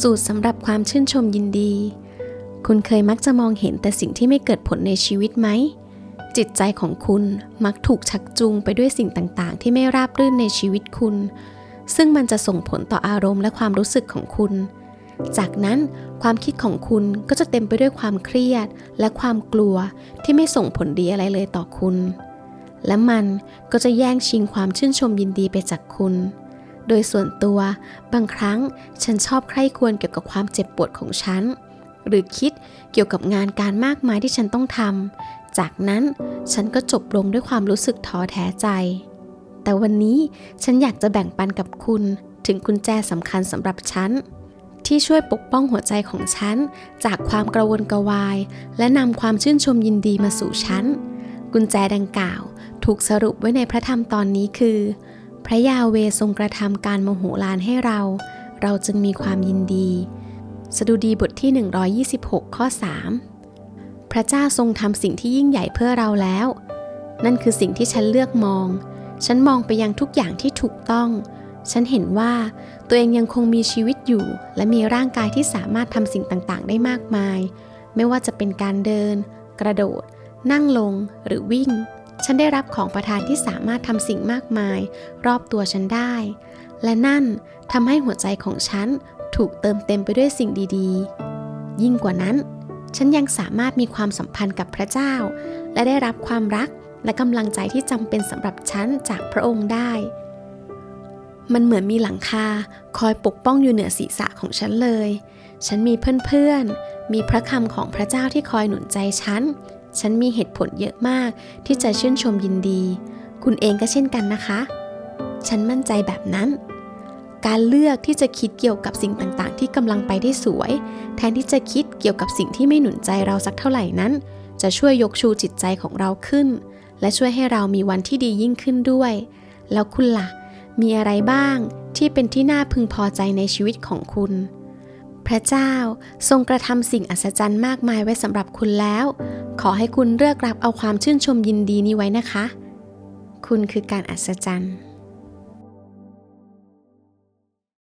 สูตรสำหรับความชื่นชมยินดี คุณเคยมักจะมองเห็นแต่สิ่งที่ไม่เกิดผลในชีวิตไหม จิตใจของคุณมักถูกชักจูงไปด้วยสิ่งต่างๆ ที่ไม่ราบรื่นในชีวิตคุณ ซึ่งมันจะส่งผลต่ออารมณ์และความรู้สึกของคุณ จากนั้นความคิดของคุณก็จะเต็มไปด้วยความเครียด และความกลัวที่ไม่ส่งผลดีอะไรเลยต่อคุณ และมันก็จะแย่งชิงความชื่นชมยินดีไปจากคุณ โดยส่วนตัว บางครั้งฉันชอบใคร่ควรเกี่ยวกับความเจ็บปวดของฉัน หรือคิดเกี่ยวกับงานการมากมายที่ฉันต้องทำ จากนั้นฉันก็จบลงด้วยความรู้สึกท้อแท้ใจ แต่วันนี้ฉันอยากจะแบ่งปันกับคุณถึงกุญแจสำคัญสำหรับฉันที่ช่วยปกป้องหัวใจของฉัน จากความกระวนกระวาย และนำความชื่นชมยินดีมาสู่ฉัน กุญแจดังกล่าว ถูกสรุปไว้ในพระธรรมตอนนี้คือ พระยาเวทรงกระทำการโมโหลานให้เรา เราจึงมีความยินดี สดุดีบทที่ 126 ข้อ 3 พระเจ้าทรงทำสิ่งที่ยิ่งใหญ่เพื่อเราแล้ว นั่นคือสิ่งที่ฉันเลือกมอง ฉันมองไปยังทุกอย่างที่ถูกต้อง ฉันเห็นว่าตัวเองยังคงมีชีวิตอยู่ และมีร่างกายที่สามารถทำสิ่งต่างๆ ได้มากมาย ไม่ว่าจะเป็นการเดิน กระโดด นั่งลงหรือวิ่ง ฉันได้รับของประทานที่สามารถทำสิ่งมากมาย รอบตัวฉันได้ และนั่นทำให้หัวใจของฉันถูกเติมเต็มไปด้วยสิ่งดีๆ ยิ่งกว่านั้น ฉันยังสามารถมีความสัมพันธ์กับพระเจ้า และได้รับความรักและกำลังใจที่จำเป็นสำหรับฉันจากพระองค์ได้ มันเหมือนมีหลังคาคอยปกป้องอยู่เหนือศีรษะของฉันเลย ฉันมีเพื่อนๆ มีพระคำของพระเจ้าที่คอยหนุนใจฉัน ฉันมีเหตุผลเยอะมากที่จะชื่นชมยินดี คุณเองก็เช่นกันนะคะ ฉันมั่นใจแบบนั้น การเลือกที่จะคิดเกี่ยวกับสิ่งต่างๆ ที่กำลังไปได้สวย แทนที่จะคิดเกี่ยวกับสิ่งที่ไม่หนุนใจเราสักเท่าไหร่นั้น จะช่วยยกชูจิตใจของเราขึ้น และช่วยให้เรามีวันที่ดียิ่งขึ้นด้วย แล้วคุณล่ะ มีอะไรบ้างที่เป็นที่น่าพึงพอใจในชีวิตของคุณพระเจ้าทรงกระทำสิ่งอัศจรรย์มากมายไว้สำหรับคุณแล้ว ขอให้คุณเลือกรับเอาความชื่นชมยินดีนี้ไว้นะคะ คุณคือการอัศจรรย์